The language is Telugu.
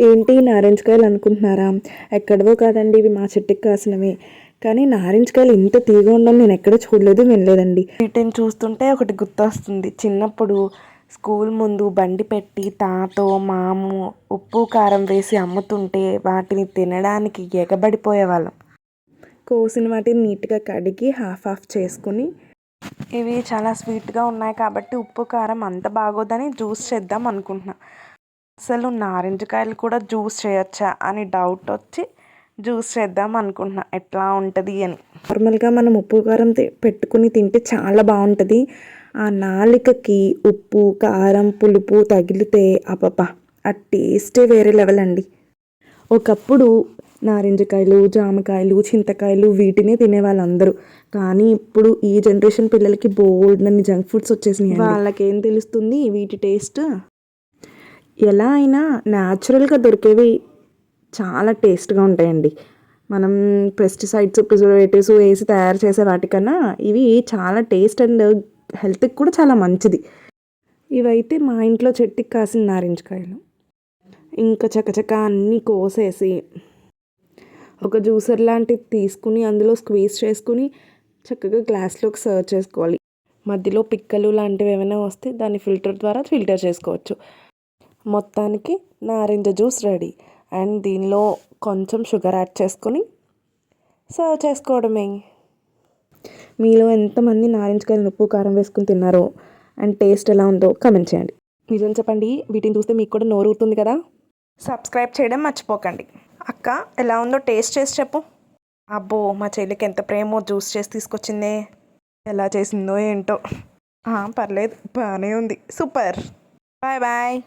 ఏంటి నారింజకాయలు అనుకుంటున్నారా? ఎక్కడవో కాదండి ఇవి మా చెట్టుకి కాసినవి. కానీ నారింజకాయలు ఇంత తీగ ఉండడం నేను ఎక్కడ చూడలేదు వినలేదండి. వీటిని చూస్తుంటే ఒకటి గుర్తొస్తుంది. చిన్నప్పుడు స్కూల్ ముందు బండి పెట్టి తాతో మాము ఉప్పు కారం వేసి అమ్ముతుంటే వాటిని తినడానికి ఎగబడిపోయేవాళ్ళం కోసిన వాటిని నీట్గా కడిగి హాఫ్ హాఫ్ చేసుకుని ఇవి చాలా స్వీట్గా ఉన్నాయి కాబట్టి ఉప్పు కారం అంత బాగోదని జ్యూస్ చేద్దాం అనుకుంటున్నా. అసలు నారింజకాయలు కూడా జ్యూస్ చేయొచ్చా అని డౌట్ వచ్చి జ్యూస్ చేద్దాం అనుకుంటున్నా. ఎట్లా ఉంటుంది అని. నార్మల్గా మనం ఉప్పు కారం పెట్టుకుని తింటే చాలా బాగుంటుంది. ఆ నాలికకి ఉప్పు కారం పులుపు తగిలితే అపప ఆ టేస్టే వేరే లెవెల్ అండి. ఒకప్పుడు నారింజకాయలు జామకాయలు చింతకాయలు వీటినే తినేవాళ్ళు అందరూ కానీ ఇప్పుడు ఈ జనరేషన్ పిల్లలకి బోల్డ్ అని జంక్ ఫుడ్స్ వచ్చేసినాయి వాళ్ళకేం తెలుస్తుంది వీటి టేస్ట్ ఎలా అయినా న్యాచురల్గా దొరికేవి చాలా టేస్ట్గా ఉంటాయండి. మనం పెస్టిసైడ్స్ ప్రిజర్వేటివ్స్ వేసి తయారు చేసే వాటికన్నా ఇవి చాలా టేస్ట్ అండ్ హెల్త్కి కూడా చాలా మంచిది. ఇవైతే మా ఇంట్లో చెట్టుకి కాసిన నారింజకాయలు. ఇంకా చకచక అన్నీ కోసేసి ఒక జ్యూసర్ లాంటిది తీసుకుని అందులో స్క్వీజ్ చేసుకుని చక్కగా గ్లాస్లోకి సర్వ్ చేసుకోవాలి. మధ్యలో పిక్కలు లాంటివి ఏమైనా వస్తే దాన్ని ఫిల్టర్ ద్వారా ఫిల్టర్ చేసుకోవచ్చు. మొత్తానికి నారింజ జ్యూస్ రెడీ. అండ్ దీనిలో కొంచెం షుగర్ యాడ్ చేసుకొని సర్వ్ చేసుకోవడమే. మీలో ఎంతమంది నారింజకాయలు ఉప్పు కారం వేసుకుని తిన్నారో అండ్ టేస్ట్ ఎలా ఉందో కమెంట్ చేయండి. నిజం చెప్పండి వీటిని చూస్తే మీకు కూడా నోరు ఊరుతుంది కదా? సబ్స్క్రైబ్ చేయడం మర్చిపోకండి. అక్క ఎలా ఉందో టేస్ట్ చేసి చెప్పు. అబ్బో మా చెల్లికి ఎంత ప్రేమో జ్యూస్ చేసి తీసుకొచ్చిందే. ఎలా చేసిందో ఏంటో. పర్లేదు బాగానే ఉంది. సూపర్. Bye bye